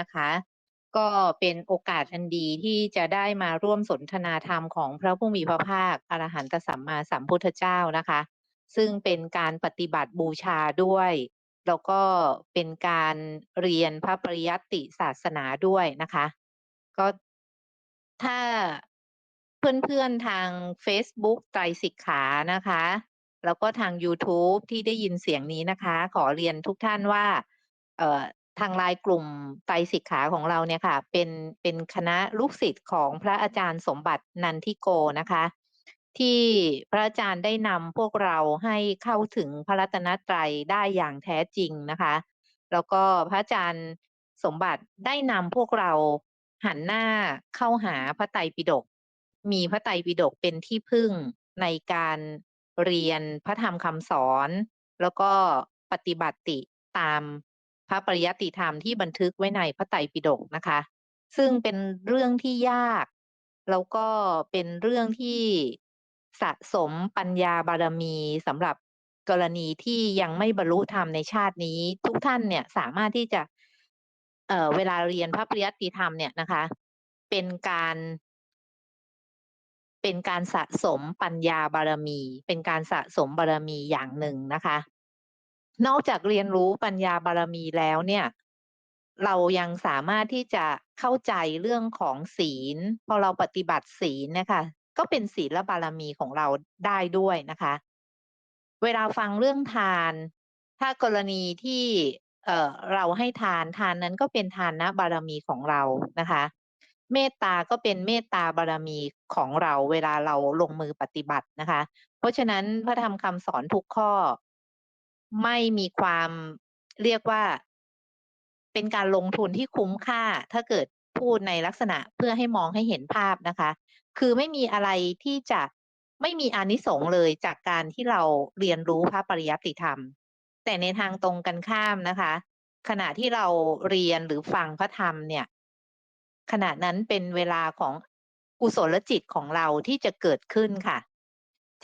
นะคะ ก็เป็นโอกาสอันดีที่จะได้มาร่วมสนทนาธรรมของพระผู้มีพระภาคอรหันตสัมมาสัมพุทธเจ้านะคะ ซึ่งเป็นการปฏิบัติบูชาด้วยแล้วก็เป็นการเรียนพระปริยัติศาสนาด้วยนะคะ ก็ถ้าเพื่อนๆทาง Facebook ไตรสิกขานะคะ แล้วก็ทาง YouTube ที่ได้ยินเสียงนี้นะคะ ขอเรียนทุกท่านว่า ทางลน์กลุ่มไตรสิกขาของเราเนี่ยค่ะ เป็นเป็นคณะลูกศิษย์ของพระอาจารย์สมบัตินันทิโกนะคะ ที่พระอาจารย์ได้นำพวกเราให้เข้าถึงพระรัตนตรัยได้อย่างแท้จริงนะคะ แล้วก็พระอาจารย์สมบัติได้นำพวกเราหันหน้าเข้าหาพระไตรปิฎกมีพระไตรปิฎกเป็นที่พึ่งในการเรียนพระธรรมคำสอน แล้วก็ปฏิบัติตาม พระปริยัติธรรมที่บันทึกไว้ในพระไตรปิฎกนะคะ ซึ่งเป็นเรื่องที่ยาก แล้วก็เป็นเรื่องที่สะสมปัญญาบารมีสำหรับกรณีที่ยังไม่บรรลุธรรมในชาตินี้ ทุกท่านเนี่ยสามารถที่จะ เอ่อเวลาเรียนพระปริยัติธรรมเนี่ยนะคะ เป็นการ เป็นการสะสมปัญญาบารมี เป็นการสะสมบารมีอย่างหนึ่งนะคะ นอกจากเรียนรู้ปัญญาบารมีแล้วเนี่ย เรายังสามารถที่จะเข้าใจเรื่องของศีล พอเราปฏิบัติศีลนะคะ ก็เป็นศีลบารมีของเราได้ด้วยนะคะ เวลาฟังเรื่องทาน ถ้ากรณีที่เอ่อเราให้ทานทานนั้นก็เป็นทานนะบารมีของเรานะคะ เมตตาก็เป็นเมตตาบารมีของเราเวลาเราลงมือปฏิบัตินะคะ เพราะฉะนั้นพระธรรมคำสอนทุกข้อ ไม่มีความเรียกว่า เป็นการลงทุนที่คุ้มค่า ถ้าเกิดพูดในลักษณะเพื่อให้มองให้เห็นภาพนะคะ คือไม่มีอะไรที่จะไม่มีอนิสงส์เลยจากการที่เราเรียนรู้พระปริยัติธรรม แต่ในทางตรงกันข้ามนะคะ ขณะที่เราเรียนหรือฟังพระธรรมเนี่ย ขณะนั้นเป็นเวลาของกุศลจิตของเราที่จะเกิดขึ้นค่ะ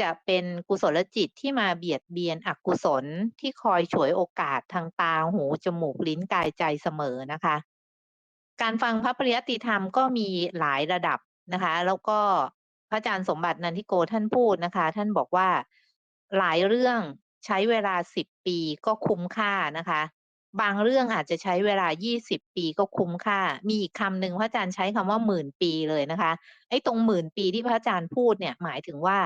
จะเป็นกุศลจิตที่มาเบียดเบียนอกุศลที่คอยฉวยโอกาสทางตาหูจมูกลิ้นกายใจเสมอนะคะ การฟังพระปริยัติธรรมก็มีหลายระดับนะคะ แล้วก็พระอาจารย์สมบัตินันทิโกท่านพูดนะคะ ท่านบอกว่าหลายเรื่องใช้เวลาสิบปีก็คุ้มค่านะคะ บางเรื่องอาจจะใช้เวลายี่สิบปีก็คุ้มค่า มีอีกคำหนึ่งพระอาจารย์ใช้คำว่าหมื่นปีเลยนะคะไอ้ตรงหมื่นปีที่พระอาจารย์พูดเนี่ยหมายถึงว่า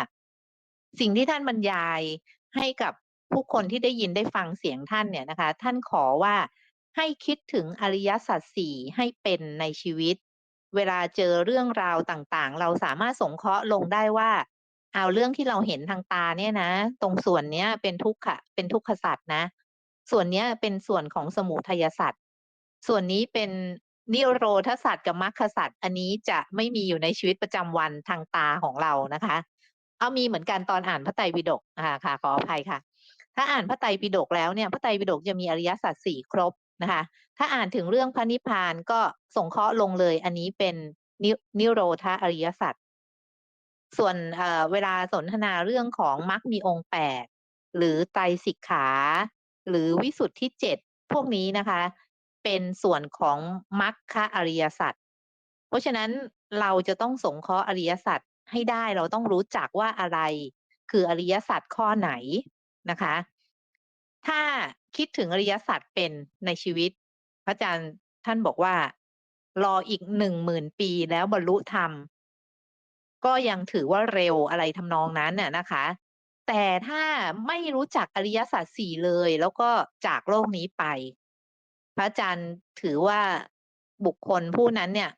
สิ่งที่ท่านบรรยายให้กับผู้คนที่ได้ยินได้ฟังเสียงท่านเนี่ยนะคะ ท่านขอว่าให้คิดถึงอริยสัจสี่ให้เป็นในชีวิต เวลาเจอเรื่องราวต่างๆ เราสามารถสงเคราะห์ลงได้ว่า เอาเรื่องที่เราเห็นทางตาเนี่ยนะ ตรงส่วนเนี้ยเป็นทุกขะเป็นทุกขสัตว์นะ ส่วนเนี้ยเป็นส่วนของสมุทัยสัตว์ส่วนนี้เป็นนิโรธสัตว์กับมรรคสัตว์อันนี้จะไม่มีอยู่ในชีวิตประจำวันทางตาของเรานะคะ เอามีเหมือนกันตอนอ่านพระไตรปิฎกอ่าค่ะขออภัยค่ะ ถ้าอ่านพระไตรปิฎกแล้วเนี่ยพระไตรปิฎกจะมีอริยสัจสี่ครบนะคะ ถ้าอ่านถึงเรื่องพระนิพพานก็สงเคราะห์ลงเลย อันนี้เป็นนินิโรธาอริยสัจส่วนเเวลาสนทนาเรื่องของมรรคมีองค์แปดหรือไตรสิกขา หรือวิสุทธิเจ็ดพวกนี้นะคะ เป็นส่วนของมรรคอริยสัจเพราะฉะนั้นเราจะต้องสงเคราะห์อริยสัจ ให้ได้เราต้องรู้จักว่าอะไร คืออริยสัจข้อไหนนะคะ ถ้าคิดถึงอริยสัจเป็นในชีวิต พระอาจารย์ท่านบอกว่า รออีกหนึ่งหมื่นปีแล้วบรรลุธรรม ก็ยังถือว่าเร็วอะไรทำนองนั้นน่ะนะคะ แต่ถ้าไม่รู้จักอริยสัจสี่เลย แล้วก็จากโลกนี้ไป พระอาจารย์ถือว่าบุคคลผู้นั้นเนี่ย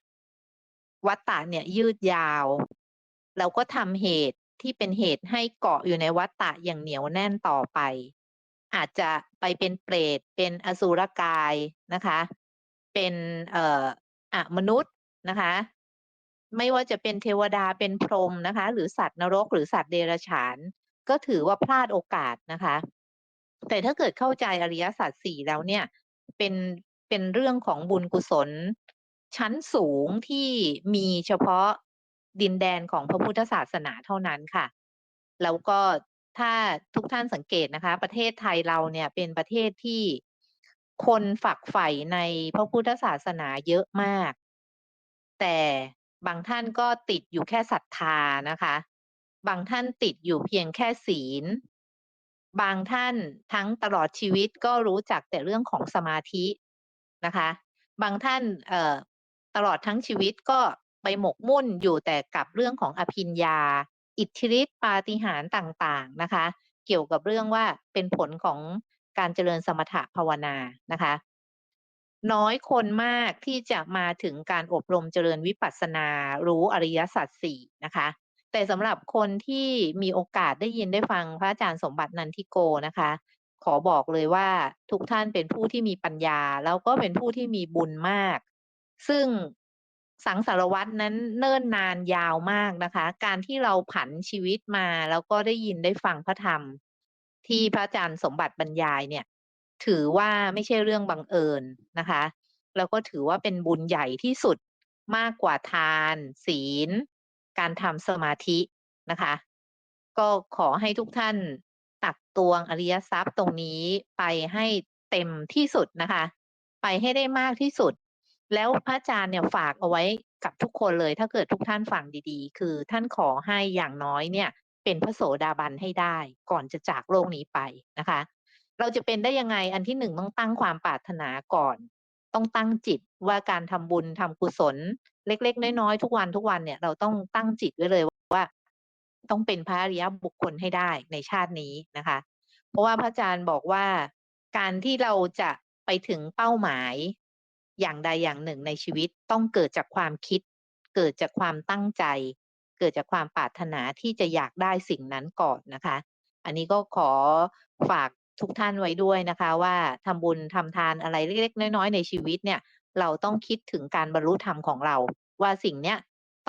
วัฏฏะเนี่ยยืดยาว แล้วก็ทำเหตุที่เป็นเหตุให้เกาะอยู่ในวัฏฏะอย่างเหนียวแน่นต่อไป อาจจะไปเป็นเปรต เป็นอสุรกายนะคะ เป็นเอ่ออะมนุษย์นะคะ ไม่ว่าจะเป็นเทวดาเป็นพรหมนะคะ หรือสัตว์นรกหรือสัตว์เดรัจฉาน ก็ถือว่าพลาดโอกาสนะคะ แต่ถ้าเกิดเข้าใจอริยสัจสี่แล้วเนี่ยเป็นเป็นเรื่องของบุญกุศลชั้นสูงที่มีเฉพาะ ดินแดนของพระพุทธศาสนาเท่านั้นค่ะ แล้วก็ถ้าทุกท่านสังเกตนะคะ ประเทศไทยเราเนี่ยเป็นประเทศที่คนฝักใฝ่ในพระพุทธศาสนาเยอะมาก แต่บางท่านก็ติดอยู่แค่ศรัทธานะคะ บางท่านติดอยู่เพียงแค่ศีล บางท่านทั้งตลอดชีวิตก็รู้จักแต่เรื่องของสมาธินะคะ บางท่านเอ่อตลอดทั้งชีวิตก็ ไปหมกมุ่นอยู่แต่กับเรื่องของอภิญญาอิทธิฤทธิปาฏิหาริย์ต่างๆนะคะ เกี่ยวกับเรื่องว่าเป็นผลของการเจริญสมถะภาวนานะคะ น้อยคนมากที่จะมาถึงการอบรมเจริญวิปัสสนา รู้อริยสัจสี่นะคะ แต่สำหรับคนที่มีโอกาสได้ยินได้ฟังพระอาจารย์สมบัตินันทิโกนะคะขอบอกเลยว่าทุกท่านเป็นผู้ที่มีปัญญา แล้วก็เป็นผู้ที่มีบุญมาก ซึ่ง สังสารวัตรนั้นเนิ่นนานยาวมากนะคะ การที่เราผันชีวิตมาแล้วก็ได้ยินได้ฟังพระธรรม ที่พระอาจารย์สมบัติบรรยายเนี่ย ถือว่าไม่ใช่เรื่องบังเอิญนะคะ แล้วก็ถือว่าเป็นบุญใหญ่ที่สุดมากกว่าทาน ศีล การทำสมาธินะคะ ก็ขอให้ทุกท่านตักตวงอริยทรัพย์ตรงนี้ไปให้เต็มที่สุดนะคะ ไปให้ได้มากที่สุด แล้วพระอาจารย์เนี่ยฝากเอาไว้กับทุกคนเลย ถ้าเกิดทุกท่านฟังดีๆ คือท่านขอให้อย่างน้อยเนี่ย เป็นพระโสดาบันให้ได้ ก่อนจะจากโลกนี้ไปนะคะ เราจะเป็นได้ยังไงอันที่หนึ่งต้องตั้งความปรารถนาก่อน ต้องตั้งจิตว่าการทำบุญทำกุศล เล็ก ๆ น้อยๆทุกวันทุกวันเนี่ยเราต้องตั้งจิตไว้เลยว่า ต้องเป็นพระอริยบุคคลให้ได้ในชาตินี้นะคะ เพราะว่าพระอาจารย์บอกว่าการที่เราจะไปถึงเป้าหมาย อย่างใดอย่างหนึ่งในชีวิตต้องเกิดจากความคิด เกิดจากความตั้งใจ เกิดจากความปรารถนาที่จะอยากได้สิ่งนั้นก่อนนะคะ อันนี้ก็ขอฝากทุกท่านไว้ด้วยนะคะ ว่าทำบุญทำทานอะไรเล็กๆน้อยๆในชีวิตเนี่ย เราต้องคิดถึงการบรรลุธรรมของเรา ว่าสิ่งเนี้ย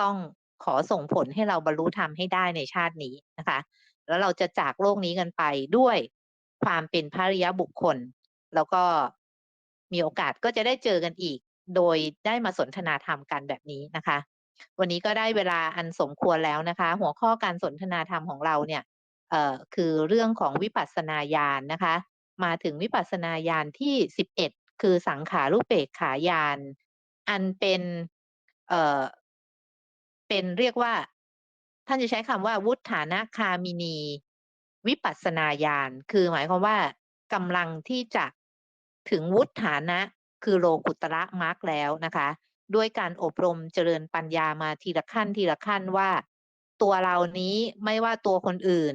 ต้องขอส่งผลให้เราบรรลุธรรมให้ได้ในชาตินี้นะคะ แล้วเราจะจากโลกนี้กันไปด้วยความเป็นพระริยบุคคล แล้วก็ มีโอกาสก็จะได้เจอกันอีก โดยได้มาสนทนาธรรมกันแบบนี้นะคะ วันนี้ก็ได้เวลาอันสมควรแล้วนะคะ หัวข้อการสนทนาธรรมของเราเนี่ยเอ่อคือเรื่องของวิปัสสนาญาณนะคะ มาถึงวิปัสสนาญาณที่สิบเอ็ดคือสังขารุปเปกขายาน อันเป็นเอ่อเป็นเรียกว่า ท่านจะใช้คำว่า วุฒานะคามินี วิปัสสนาญาณ คือหมายความว่ากำลังที่จะ ถึงวุฒานะคือโลกุตระมรรคแล้วนะคะ ด้วยการอบรมเจริญปัญญามาทีละขั้นทีละขั้นว่า ตัวเรานี้ไม่ว่าตัวคนอื่น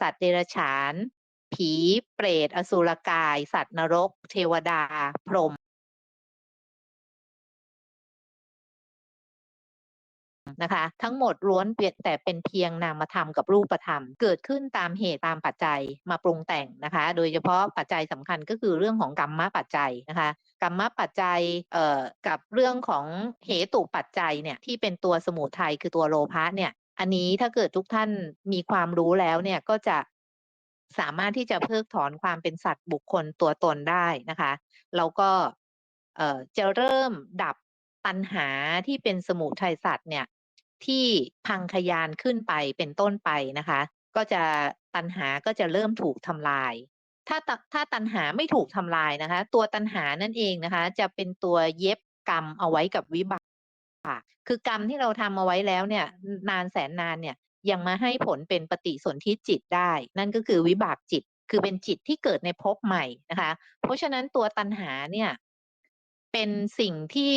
สัตว์เดรัจฉาน ผีเปรต อสุรกาย สัตว์นรก เทวดา พรหม นะคะ ทั้งหมดล้วนเปียแต่เป็นเพียงนามธรรมกับรูปธรรม เกิดขึ้นตามเหตุตามปัจจัยมาปรุงแต่งนะคะ โดยเฉพาะปัจจัยสำคัญก็คือเรื่องของกรรมะปัจจัยนะคะกรรมปัจจัยเอ่อกับเรื่องของเหตุปัจจัยเนี่ยที่เป็นตัวสมุทัยคือตัวโลภะเนี่ย อันนี้ถ้าเกิดทุกท่านมีความรู้แล้วเนี่ยก็จะสามารถที่จะเพิกถอนความเป็นสัตว์บุคคลตัวตนได้นะคะแล้วก็เอ่อจะเริ่มดับตัณหาที่เป็นสมุทัยสัตว์เนี่ย ที่พังคยานขึ้นไปเป็นต้นไปนะคะ ก็จะตัณหาก็จะเริ่มถูกทำลาย ถ้าตถ้าตัณหาไม่ถูกทำลายนะคะ ตัวตัณหานั่นเองนะคะ จะเป็นตัวเย็บกรรมเอาไว้กับวิบากคือกรรมที่เราทำเอาไว้แล้วเนี่ย นานแสนนานเนี่ยยังมาให้ผลเป็นปฏิสนธิจิตได้ นั่นก็คือวิบากจิต คือเป็นจิตที่เกิดในภพใหม่นะคะ เพราะฉะนั้นตัวตัณหาเนี่ย เป็นสิ่งที่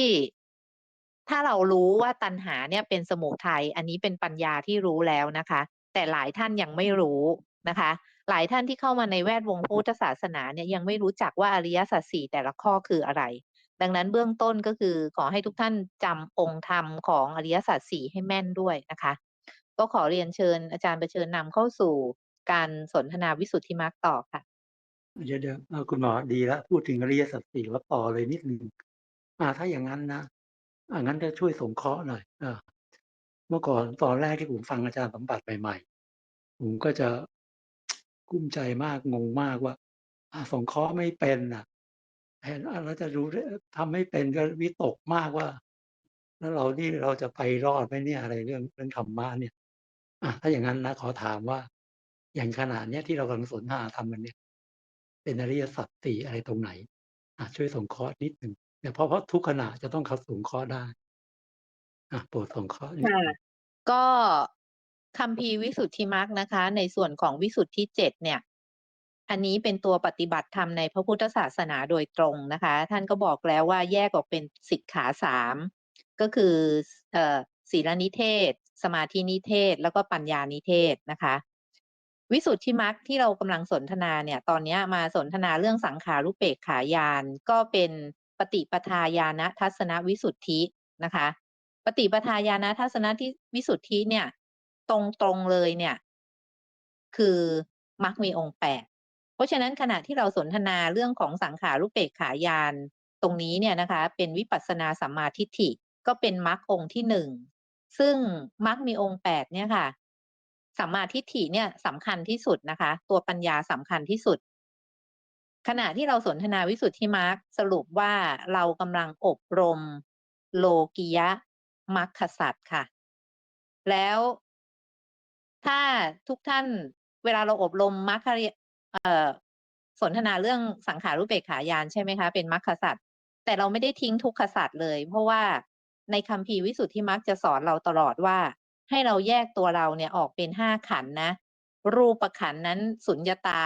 ถ้าเรารู้ว่าตัณหาเนี่ยเป็นสมุทัยอันนี้เป็นปัญญาที่รู้แล้วนะคะ แต่หลายท่านยังไม่รู้นะคะ หลายท่านที่เข้ามาในแวดวงพุทธศาสนาเนี่ยยังไม่รู้จักว่าอริยสัจสี่แต่ละข้อคืออะไร ดังนั้นเบื้องต้นก็คือขอให้ทุกท่านจำองค์ธรรมของอริยสัจสี่ให้แม่นด้วยนะคะ ก็ขอเรียนเชิญอาจารย์ประเชิญนำเข้าสู่การสนทนาวิสุทธิมรรคต่อค่ะเดี๋ยวเดี๋ยวคุณหมอดีแล้วพูดถึงอริยสัจสี่แล้วต่อเลยนิดหนึ่งอ่าถ้าอย่างนั้นนะ อ่างั้นจะช่วยสงเคราะห์หน่อยเมื่อก่อนตอนแรกที่ผมฟังอาจารย์สัมบัติใหม่ๆ ผมก็จะกุ้มใจมากงงมากว่าสงเคราะห์ไม่เป็นน่ะเห็นอ่าแล้วจะรู้ได้ทำไม่เป็นก็วิตกมากว่า แล้วเรานี่เราจะไปรอดไหมเนี่ยอะไรเรื่องเรื่องธรรมะเนี่ยอะถ้าอย่างนั้นนะขอถามว่า อย่างขนาดเนี้ยที่เรากำลังสนทนาทำกันเนี่ย เป็นอริยสัจสี่อะไรตรงไหนอช่วยสงเคราะห์นิดหนึ่ง แต่เพราะเพราะทุกขณะจะต้องเขาสูงเคราะห์ได้อะโปรดสงเคราะห์นิดค่ะหนึ่งก็คัมภีวิสุทธิมรรคนะคะ ในส่วนของวิสุทธิเจ็ดเนี่ย อันนี้เป็นตัวปฏิบัติธรรมในพระพุทธศาสนาโดยตรงนะคะ ท่านก็บอกแล้วว่าแยกออกเป็นสิกขาสามก็คือเอ่อศีลนิเทศ สมาธินิเทศ แล้วก็ปัญญานิเทศนะคะ วิสุทธิมรรคที่เรากำลังสนทนาเนี่ย ตอนนี้มาสนทนาเรื่องสังขารุปเปกขายานก็เป็น ปฏิปทาญาณทัศนวิสุทธินะคะ ปฏิปทาญาณทัศนที่วิสุทธิเนี่ย ตรงตรงๆเลยเนี่ย คือมรรคมีองค์แปดเพราะฉะนั้นขณะที่เราสนทนาเรื่องของสังขารุปเปกขายานตรงนี้เนี่ยนะคะ เป็นวิปัสสนาสัมมาทิฏฐิก็เป็นมรรคองค์ที่หนึ่งซึ่งมรรคมีองค์แปดเนี่ยค่ะสัมมาทิฏฐิเนี่ยสำคัญที่สุดนะคะ ตัวปัญญาสำคัญที่สุด ขณะที่เราสนทนาวิสุทธิมรรคสรุปว่าเรากำลังอบรมโลกิยะมรรคสัตว์ค่ะ แล้วถ้าทุกท่านเวลาเราอบรมมรรคสนทนาเรื่องสังขารุปเปกขายานใช่ไหมคะ เป็นมรรคสัตว์แต่เราไม่ได้ทิ้งทุกขสัตว์เลย เพราะว่าในคัมภีร์วิสุทธิมรรคจะสอนเราตลอดว่า ให้เราแยกตัวเราเนี่ยออกเป็นห้าขันนะ รูปขันนั้นสุญญตา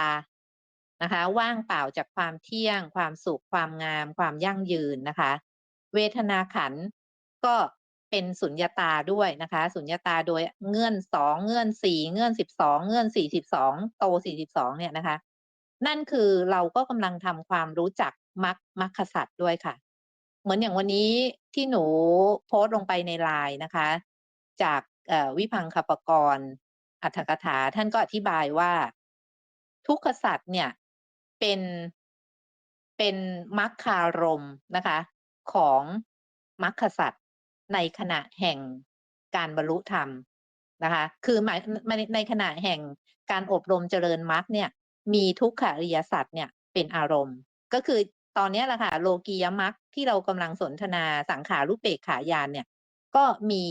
นะคะว่างเปล่าจากความเที่ยง ความสุขความงาม ความยั่งยืนนะคะ เวทนาขันก็เป็นสุญญาตาด้วยนะคะสุญญาตาโดยเงื่อนสองเงื่อนสี่เงื่อนสิบสองเงื่อนสี่สิบสองโตสี่สิบสองเนี่ยนะคะ นั่นคือเราก็กำลังทำความรู้จักมรรคมรรคสัตว์ด้วยค่ะ เหมือนอย่างวันนี้ที่หนูโพสต์ลงไปในไลน์นะคะ จากวิพังคปกรณ์อัตถกถาท่านก็อธิบายว่า ทุกขสัตว์เนี่ย เป็นเป็นมรรคารมนะคะของมรรคสัตว์ในขณะแห่งการบรรลุธรรมนะคะคือหมายในในขณะแห่งการอบรมเจริญมรรคเนี่ยมีทุกขอริยสัตว์เนี่ยเป็นอารมณ์ ก็คือตอนนี้แหละค่ะโลกียมรรคที่เรากำลังสนทนาสังขารุปเปกขายานเนี่ยก็มี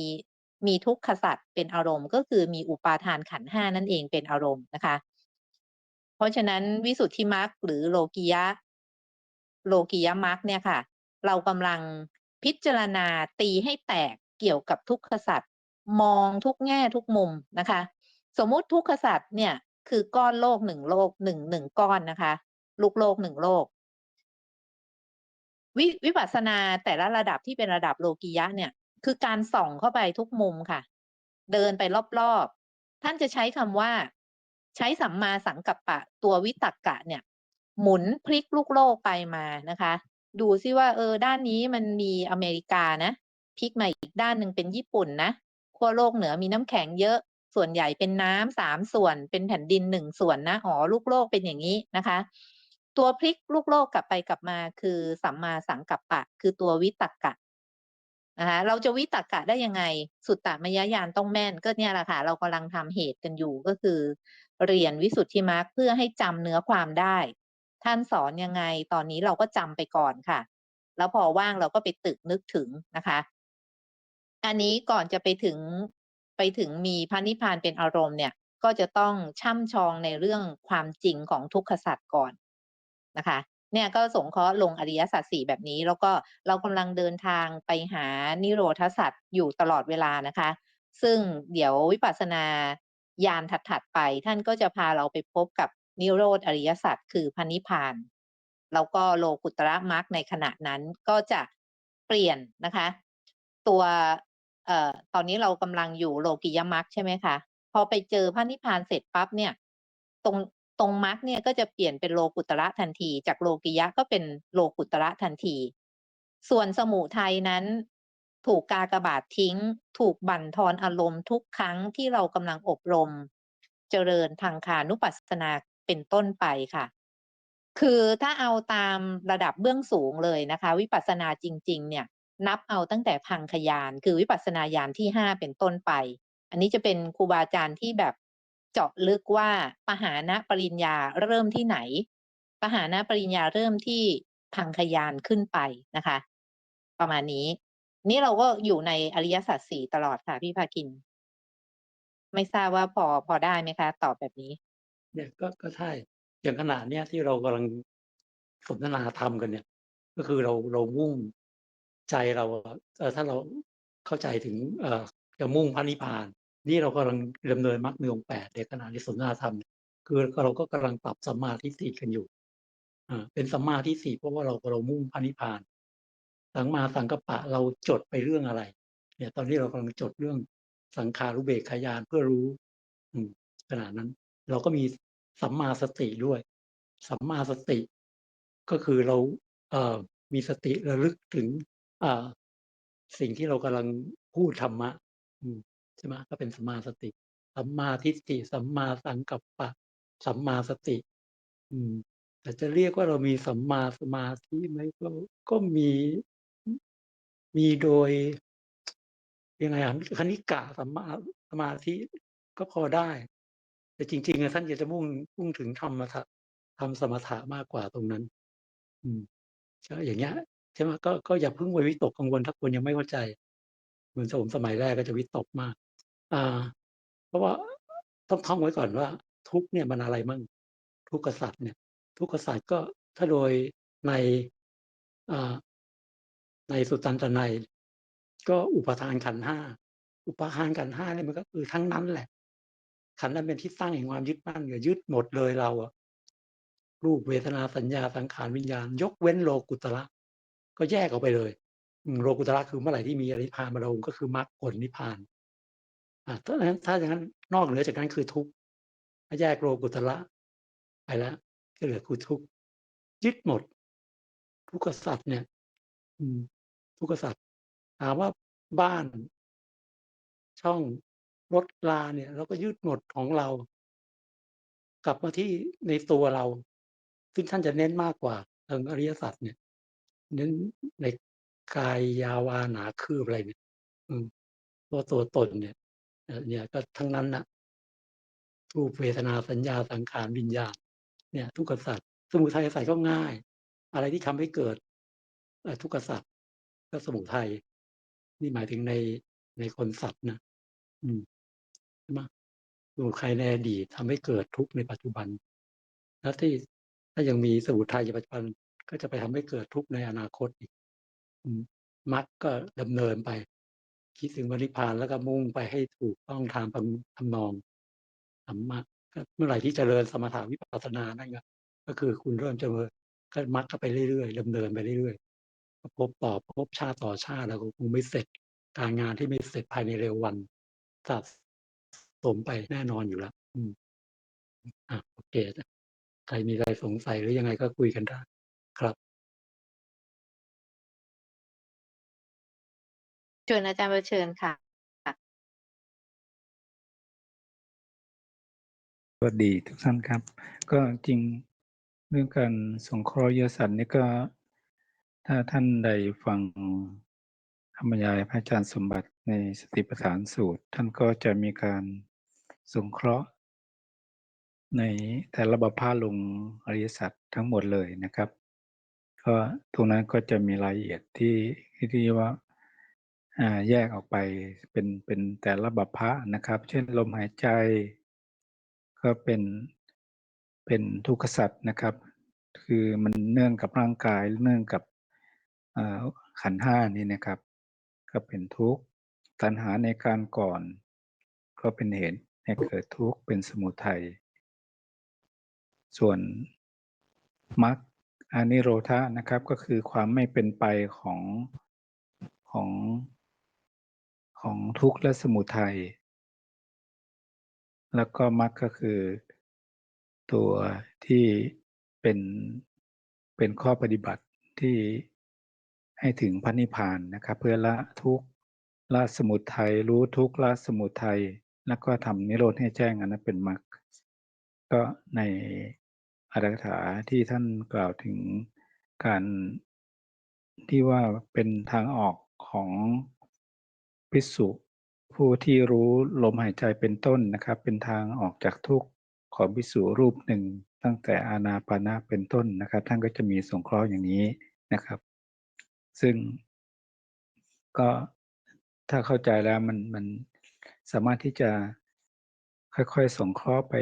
มีทุกขสัตว์เป็นอารมณ์ ก็คือมีอุปาทานขันห้านั่นเองเป็นอารมณ์นะคะ เพราะฉะนั้นวิสุทธิมรรคหรือโลกียะ โลกียมรรคเนี่ยค่ะ เรากำลังพิจารณาตีให้แตกเกี่ยวกับทุกขสัตว์มองทุกแง่ทุกมุมนะคะ สมมุติทุกขสัตว์เนี่ยคือก้อนโลกหนึ่งโลกหนึ่งหนึ่งก้อนนะคะ ลูกโลกหนึ่งโลก วิวิปัสสนาแต่ละระดับที่เป็นระดับโลกียะเนี่ย คือการส่องเข้าไปทุกมุมค่ะ เดินไปรอบๆ ท่านจะใช้คำว่า ใช้สัมมาสังกัปปะตัววิตักกะเนี่ย หมุนพลิกลูกโลกไปมานะคะ ดูซิว่าเออด้านนี้มันมีอเมริกานะพลิกมาอีกด้านหนึ่งเป็นญี่ปุ่นนะขั้วโลกเหนือมีน้ำแข็งเยอะ ส่วนใหญ่เป็นน้ำสามส่วน เป็นแผ่นดินหนึ่งส่วนนะอ๋อลูกโลกเป็นอย่างนี้นะคะ ตัวพลิกลูกโลกกลับไปกลับมาคือสัมมาสังกัปปะ คือตัววิตักกะนะคะเราจะวิตกกะได้ยังไง สุตตมยญาณต้องแม่นก็เนี่ยแหละค่ะ เรากำลังทำเหตุกันอยู่ก็คือ เรียนวิสุทธิมรรคเพื่อให้จำเนื้อความได้ ท่านสอนยังไงตอนนี้เราก็จำไปก่อนค่ะ แล้วพอว่างเราก็ไปตึกนึกถึงนะคะ อันนี้ก่อนจะไปถึงไปถึงมีพระนิพพานเป็นอารมณ์เนี่ย ก็จะต้องช่ำชองในเรื่องความจริงของทุกขสัตว์ก่อนนะคะ เนี่ยก็สงเคราะห์ลงอริยสัจสี่แบบนี้ แล้วก็เรากำลังเดินทางไปหานิโรธสัจอยู่ตลอดเวลานะคะ ซึ่งเดี๋ยววิปัสสนา ญาณถัดๆไป ท่านก็จะพาเราไปพบกับนิโรธอริยสัจคือพระนิพพาน แล้วก็โลกุตระมรรคในขณะนั้นก็จะเปลี่ยนนะคะ ตัวเอ่อตอนนี้เรากำลังอยู่โลกิยมรรคใช่ไหมคะพอไปเจอพระนิพพานเสร็จปั๊บเนี่ย ตรงตรงมรรคเนี่ยก็จะเปลี่ยนเป็นโลกุตระทันที จากโลกิยะก็เป็นโลกุตระทันที ส่วนสมุทัยนั้น ถูกกากบาททิ้ง ถูกบั่นทอนอารมณ์ทุกครั้งที่เรากำลังอบรม เจริญทางคานุปัสสนาเป็นต้นไปค่ะ คือถ้าเอาตามระดับเบื้องสูงเลยนะคะ วิปัสสนาจริง ๆ เนี่ย นับเอาตั้งแต่พังคยาน คือวิปัสสนาญาณที่ห้าเป็นต้นไป อันนี้จะเป็นครูบาอาจารย์ที่แบบเจาะลึกว่าปหานะปริญญาเริ่มที่ไหน ปหานะปริญญาเริ่มที่พังคยานขึ้นไปนะคะ ประมาณนี้ นี่เราก็อยู่ในอริยสัจสี่ตลอดค่ะพี่ภาคิน ไม่ทราบว่าพอพอได้ไหมคะ ตอบแบบนี้ เนี่ยก็ก็ใช่อย่างขนาดเนี้ยที่เรากำลังสนทนาธรรมกันเนี่ย ก็คือเราเรามุ่งใจเราเออถ้าเราเข้าใจถึง เอ่อจะมุ่งพระนิพพาน นี่เรากำลังดำเนินมรรคเมีองแปดในขณะที่สนทนาธรรม คือเราก็กำลังปรับสัมมาทิฏฐิกันอยู่อ่าเป็นสัมมาทิฏฐิเพราะว่าเราเรามุ่งพระนิพพาน สังมาสังกปะเราจดไปเรื่องอะไร เนี่ยตอนนี้เรากำลังจดเรื่องสังขารุเบกขายานเพื่อรู้อืขนาดนั้น เราก็มีสัมมาสติด้วย สัมมาสติ ก็คือเราเออมีสติระลึกถึงอ่าสิ่งที่เรากำลังพูดธรรมะอืมใช่ไหมก็เป็นสัมมาสติ สัมมาทิฏฐิสัมมาสังกัปปะ สัมมาสติ อืมแต่จะเรียกว่าเรามีสัมมาสมาธิไหมก็ก็มี มีโดย ยังไงอะ คณิกะ สัมมา สมาธิ ก็พอได้ แต่จริง ๆ อะ ท่านอยากจะมุ่ง มุ่งถึงธรรมะทำสมถะมากกว่าตรงนั้น อืม ใช่ อย่างเงี้ย ใช่ไหม ก็ ก็อย่าเพิ่งไปวิตกกังวล ถ้าคนยังไม่เข้าใจ เหมือนผมสมัยแรกก็จะวิตกมาก อ่า เพราะว่า ต้องท่องไว้ก่อนว่า ทุกข์เนี่ยมันอะไรมั่ง ทุกขสัตว์เนี่ย ทุกขสัตว์ก็ ถ้าโดยใน อ่า ในสุตตันตนัยก็อุปทานขันห้าอุปทานขันห้าเนี่ยมันก็คือทั้งนั้นแหละ ขันนั้นเป็นที่ตั้งแห่งความยึดมั่นอย่ายึดหมดเลยเราอะรูปเวทนาสัญญาสังขารวิญญาณ ยกเว้นโลกุตระก็แยกออกไปเลยโลกุตระคือเมื่อไหร่ที่มีอนิพานมาลงก็คือมรรคผลนิพพานอ่าถ้าอย่างนั้นถ้าอย่างนั้นนอกเหนือจากนั้นคือทุกข์แยกโลกุตระไปแล้วก็เหลือคือทุกข์ยึดหมดทุกขสัตว์เนี่ย ทุกขสัตว์ถามว่าบ้าน ช่องรถราเนี่ย เราก็ยึดหมดของเรา กลับมาที่ในตัวเรา ซึ่งท่านจะเน้นมากกว่าทางอริยสัจเนี่ย เน้นในกายยาวาหนาคืบอะไรเนี่ยตัวตัวตนเนี่ยเนี่ยก็ทั้งนั้นนะรูปเวทนาสัญญาสังขารวิญญาณเนี่ย ทุกขสัตว์สมุทัยสัตว์ก็ง่าย อะไรที่ทำให้เกิดทุกขสัตว์ ก็สมุทัยนี่หมายถึงในในคนสัตว์นะอืมใช่ไหมสมุทัยในอดีตทำให้เกิดทุกข์ในปัจจุบัน แล้วที่ถ้ายังมีสมุทัยในปัจจุบัน ก็จะไปทำให้เกิดทุกข์ในอนาคตอีกอืมมรรคก็ดำเนินไป คิดถึงพระนิพานแล้วก็มุ่งไปให้ถูกต้องตามทำนองสัมมาเมื่อไหร่ที่เจริญสมถะวิปัสสนานั่นก็ก็คือคุณเริ่มเจริญก็มรรคก็ไปเรื่อยๆดำเนินไปเรื่อย ๆภพต่อภพชาติต่อชาติเราก็คงไม่เสร็จการงานที่ไม่เสร็จภายในเร็ววันสะสมไปแน่นอนอยู่แล้ว อืมอ่าโอเคใครมีอะไรสงสัยหรือยังไงก็คุยกันได้ครับเชิญอาจารย์ประเชิญค่ะสวัสดีทุกท่านครับ ก็จริงเรื่องการสงเคราะห์เยสัตว์นี่ก็ ถ้าท่านใดฟังธรรมยายพระอาจารย์สมบัติในสติปัฏฐานสูตร ท่านก็จะมีการสงเคราะห์ ในแต่ละบัพพาลงอริยสัจทั้งหมดเลยนะครับ ก็ตรงนั้นก็จะมีรายละเอียดที่ที่ว่าแยกออกไปเป็นเป็นแต่ละบัพพะนะครับ เช่นลมหายใจ ก็เป็นเป็นทุกขสัตว์นะครับ คือมันเนื่องกับร่างกายเนื่องกับ อ่า ขันธ์ห้านี่นะครับ ก็เป็นทุกข์ตัณหาในการก่อน ก็เป็นเหตุให้เกิดทุกข์เป็นสมุทัยส่วนมรรคอนิโรธะนะครับก็คือความไม่เป็นไปของของของทุกข์และสมุทัย แล้วก็มรรคก็คือตัวที่เป็นเป็นข้อปฏิบัติที่ ให้ถึงพระนิพพานนะครับ เพื่อละทุกข์ละสมุทัยรู้ทุกข์ละสมุทัยแล้วก็ทำนิโรธให้แจ้งอันนั้นเป็นมรรคก็ในอรรถถาที่ท่านกล่าวถึงการที่ว่าเป็นทางออกของภิกษุผู้ที่รู้ลมหายใจเป็นต้นนะครับ เป็นทางออกจากทุกข์ของภิกษุรูปหนึ่ง ตั้งแต่อานาปานสเป็นต้นนะครับ ท่านก็จะมีสงเคราะห์อย่างนี้นะครับ ซึ่ง ก็ถ้าเข้าใจแล้วมันมันสามารถที่จะค่อยๆส่งเคราะห์ไป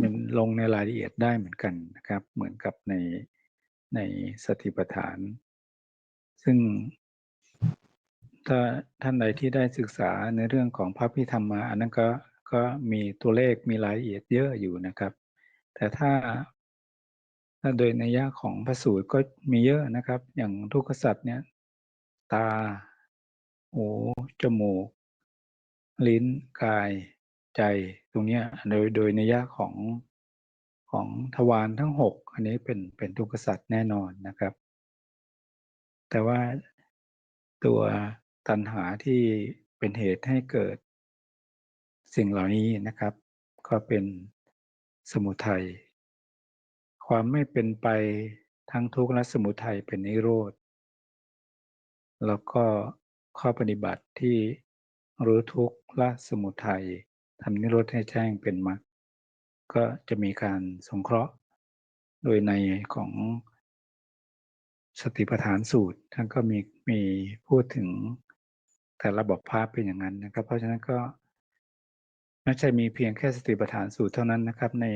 มันลงในรายละเอียดได้เหมือนกันนะครับ เหมือนกับในในสติปัฏฐาน ซึ่งถ้าท่านใดที่ได้ศึกษาในเรื่องของพระพิธรรมมาอันนั้นก็ก็มีตัวเลขมีรายละเอียดเยอะอยู่นะครับ แต่ถ้า ถ้าโดยนัยยะของพระสูตรก็มีเยอะนะครับ อย่างทุกขสัตว์เนี่ย ตา หู จมูก ลิ้น กาย ใจ ตรงเนี้ย โดยโดยนัยยะของของทวารทั้งหกอันนี้เป็นเป็นทุกขสัตว์แน่นอนนะครับ แต่ว่าตัวตัณหาที่เป็นเหตุให้เกิด สิ่งเหล่านี้นะครับ ก็เป็นสมุทัย ความไม่เป็นไปทั้งทุกข์และสมุทัยเป็นนิโรธ แล้วก็ข้อปฏิบัติที่รู้ทุกข์ละสมุทัยทำนิโรธให้แจ้งเป็นมรรคก็จะมีการสงเคราะห์ โดยในของสติปัฏฐานสูตรท่านก็มีมีพูดถึงแต่ระบบภาพเป็นอย่างนั้นนะครับ เพราะฉะนั้นก็ไม่ใช่มีเพียงแค่สติปัฏฐานสูตรเท่านั้นนะครับใน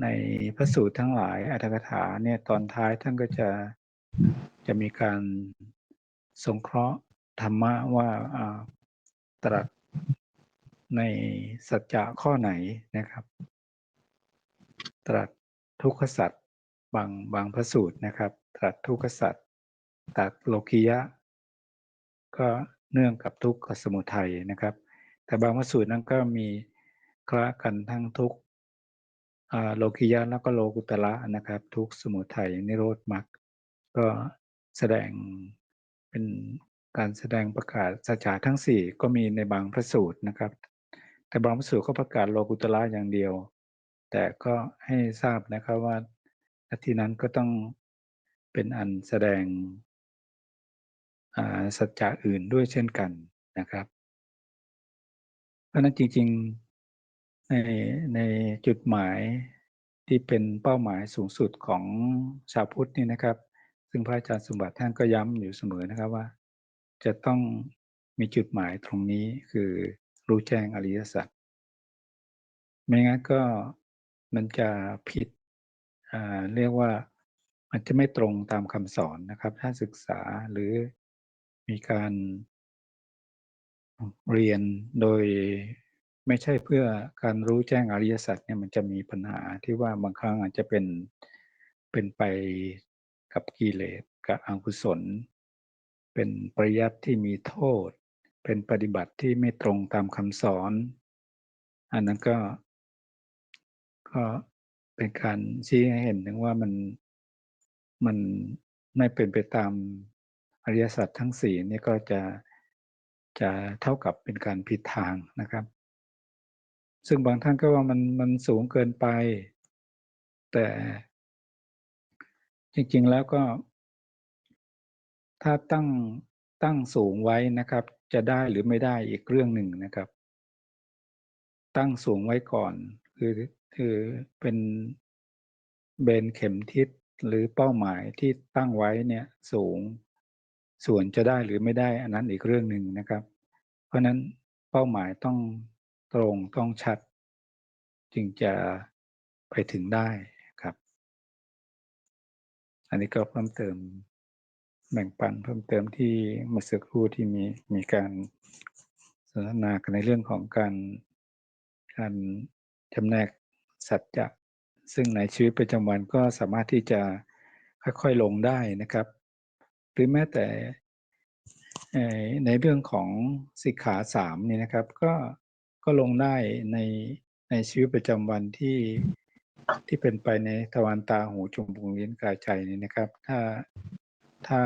ในพระสูตรทั้งหลายอัตถกถาเนี่ยตอนท้ายท่านก็จะจะมีการสงเคราะห์ธรรมะว่าตรัสในสัจจะข้อไหนนะครับ ตรัสทุกขสัตว์บางบางพระสูตรนะครับ ตรัสทุกขสัตว์ตรัสโลกิยะ ก็เนื่องกับทุกขสมุทัยนะครับ แต่บางพระสูตรนั้นก็มีคละกันทั้งทุก โลกิยะแล้วก็โลกุตระนะครับ ทุกสมุทัยนิโรธมรรคก็แสดงเป็นการแสดงประกาศสัจจะทั้งสี่ก็มีในบางพระสูตรนะครับ แต่บางพระสูตรก็ประกาศโลกุตระอย่างเดียว แต่ก็ให้ทราบนะครับว่าที่นั้นก็ต้องเป็นอันแสดงสัจจะอื่นด้วยเช่นกันนะครับ เพราะนั้นจริง ๆ ในในจุดหมายที่เป็นเป้าหมายสูงสุดของชาวพุทธนี่นะครับ ซึ่งพระอาจารย์สมบัติท่านก็ย้ำอยู่เสมอนะครับว่า จะต้องมีจุดหมายตรงนี้คือรู้แจ้งอริยสัจไม่งั้นก็มันจะผิดเรียกว่ามันจะไม่ตรงตามคำสอนนะครับ ถ้าศึกษาหรือมีการเรียนโดย ไม่ใช่เพื่อการรู้แจ้งอริยสัจเนี่ยมันจะมีปัญหาที่ว่าบางครั้งอาจจะเป็นเป็นไปกับกิเลสกับอกุศล เป็นปริยัติที่มีโทษ เป็นปฏิบัติที่ไม่ตรงตามคำสอน อันนั้นก็ ก็เป็นการชี้ให้เห็นถึงว่ามันมันไม่เป็นไปตามอริยสัจทั้งสี่นี่ก็จะจะเท่ากับเป็นการผิดทางนะครับ ซึ่งบางท่านก็ว่ามันมันสูงเกินไป แต่จริงๆแล้วก็ ถ้าตั้งตั้งสูงไว้นะครับ จะได้หรือไม่ได้อีกเรื่องหนึ่งนะครับ ตั้งสูงไว้ก่อน คือคือเป็นเบนเข็มทิศหรือเป้าหมายที่ตั้งไว้เนี่ยสูง ส่วนจะได้หรือไม่ได้อันนั้นอีกเรื่องหนึ่งนะครับ เพราะนั้นเป้าหมายต้อง ตรงต้องชัด จึงจะไปถึงได้ครับ อันนี้ก็เพิ่มเติมแบ่งปันเพิ่มเติมที่เมื่อสักครู่ที่มีมีการสนทนากันในเรื่องของการการจำแนกสัจจะซึ่งในชีวิตประจำวันก็สามารถที่จะค่อยๆลงได้นะครับ หรือแม้แต่ในเรื่องของสิกขาสามนี่นะครับ ก็ ก็ลงได้ในในชีวิตประจำวันที่ที่เป็นไปในทวารตาหูจมูกลิ้นกายใจนี่นะครับ ถ้าถ้า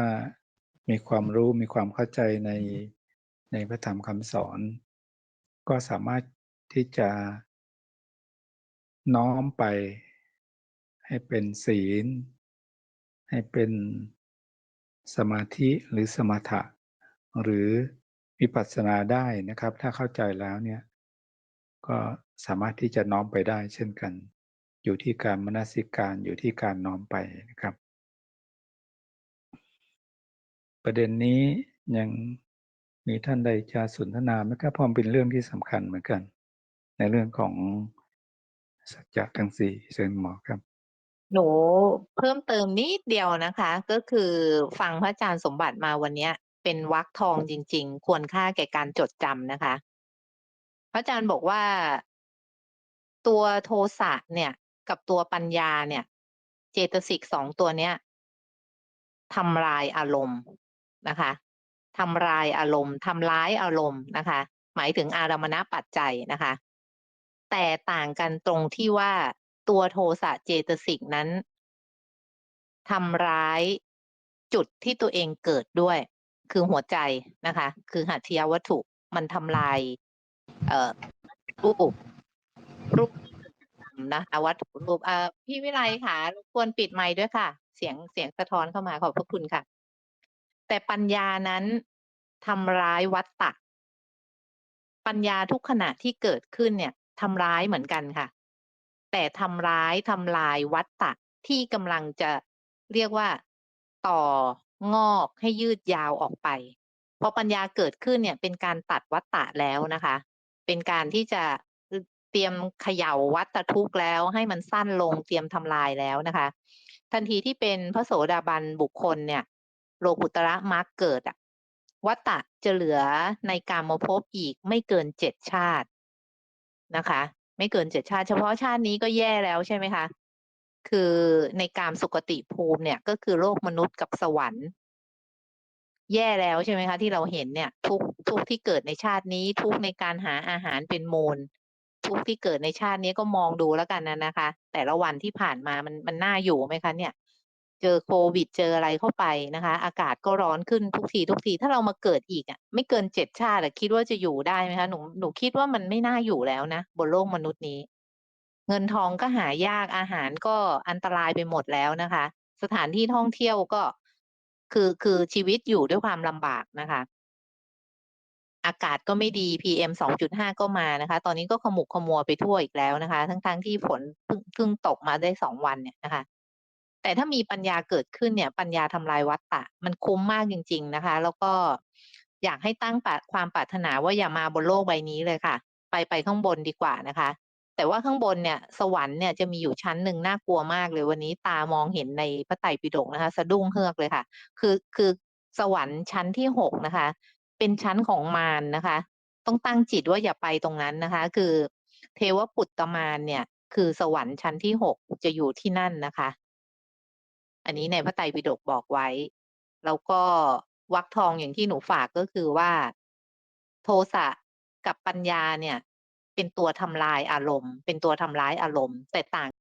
มีความรู้มีความเข้าใจในในพระธรรมคำสอน ก็สามารถที่จะน้อมไปให้เป็นศีล ให้เป็นสมาธิหรือสมถะ หรือวิปัสสนาได้นะครับ ถ้าเข้าใจแล้วเนี่ย ก็สามารถที่จะน้อมไปได้เช่นกัน อยู่ที่การมนสิการอยู่ที่การน้อมไปนะครับ ประเด็นนี้ยังมีท่านใดจะสนทนาไหมครับพราะเป็นเรื่องที่สำคัญเหมือนกัน ในเรื่องของสัจจะทั้งสี่เชิญหมอครับหนูเพิ่มเติมนิดเดียวนะคะ ก็คือฟังพระอาจารย์สมบัติมาวันนี้เป็นวรรคทองจริง ๆ ควรค่าแก่การจดจำนะคะ ระอาจารย์บอกว่า ตัวโทสะเนี่ย กับตัวปัญญาเนี่ย เจตสิกสองตัวเนี้ยทำลายอารมณ์นะคะทำลายอารมณ์ทำร้ายอารมณ์นะคะ หมายถึงอารมณปัจจัยนะคะ แต่ต่างกันตรงที่ว่าตัวโทสะเจตสิกนั้นทำร้ายจุดที่ตัวเองเกิดด้วย คือหัวใจนะคะ คือหัตถยวัตถุมันทำลาย เอ่อรูปรูปนะคะวัตถุรูปเอ่อพี่วิไลค่ะรบกวนปิดไมค์ด้วยค่ะ เสียงเสียงสะท้อนเข้ามาขอบพระคุณค่ะ แต่ปัญญานั้นทำร้ายวัตตะ ปัญญาทุกขณะที่เกิดขึ้นเนี่ยทำร้ายเหมือนกันค่ะ แต่ทำร้ายทำลายวัตตะที่กำลังจะเรียกว่าต่องอกให้ยืดยาวออกไปพอปัญญาเกิดขึ้นเนี่ยเป็นการตัดวัตตะแล้วนะคะ เป็นการที่จะเตรียมเขย่าวัตทุกข์แล้ว ให้มันสั้นลงเตรียมทำลายแล้วนะคะ ทันทีที่เป็นพระโสดาบันบุคคลเนี่ยโลกุตระมรรคเกิดอะวัตตะจะเหลือในกามภพอีกไม่เกินเจ็ดชาตินะคะ ไม่เกินเจ็ดชาติ เฉพาะชาตินี้ก็แย่แล้วใช่ไหมคะ คือในกามสุกติภูมิเนี่ยก็คือโลกมนุษย์กับสวรรค์ แย่แล้วใช่ไหมคะ ที่เราเห็นเนี่ย ทุกทุกที่เกิดในชาตินี้ ทุกในการหาอาหารเป็นมูล ทุกที่เกิดในชาตินี้ก็มองดูแล้วกันนะนะคะ แต่ละวันที่ผ่านมามันมันน่าอยู่ไหมคะเนี่ย เจอโควิดเจออะไรเข้าไปนะคะ อากาศก็ร้อนขึ้นทุกทีทุกทีถ้าเรามาเกิดอีกอะไม่เกินเจ็ดชาติคิดว่าจะอยู่ได้ไหมคะหนูหนูคิดว่ามันไม่น่าอยู่แล้วนะบนโลกมนุษย์นี้ เงินทองก็หายากอาหารก็อันตรายไปหมดแล้วนะคะ สถานที่ท่องเที่ยวก็ คือคือชีวิตอยู่ด้วยความลำบากนะคะ อากาศก็ไม่ดี PM 2.5 ก็มานะคะ ตอนนี้ก็ขมุกขมัวไปทั่วอีกแล้วนะคะ ทั้งๆทที่ฝนเพิ่งเพิ่งตกมาได้สองวันเนี่ยนะคะ แต่ถ้ามีปัญญาเกิดขึ้นเนี่ย ปัญญาทำลายวัฏฏะมันคุ้มมากจริง ๆนะคะ แล้วก็อยากให้ตั้งปะความปรารถนาว่าอย่ามาบนโลกใบนี้เลยค่ะ ไปไปข้างบนดีกว่านะคะ แต่ว่าข้างบนเนี่ยสวรรค์เนี่ยจะมีอยู่ชั้นหนึ่งน่ากลัวมากเลยวันนี้ตามองเห็นในพระไตรปิฎกนะคะ สะดุ้งเฮือกเลยค่ะ คือคือสวรรค์ชั้นที่หกนะคะ เป็นชั้นของมารนะคะ ต้องตั้งจิตว่าอย่าไปตรงนั้นนะคะ คือเทวปุตตมารเนี่ย คือสวรรค์ชั้นที่หกจะอยู่ที่นั่นนะคะ อันนี้ในพระไตรปิฎกบอกไว้ แล้วก็วรรคทองอย่างที่หนูฝากก็คือว่า โทสะกับปัญญาเนี่ย เป็นตัวทำลายอารมณ์ เป็นตัวทำร้ายอารมณ์แต่ต่าง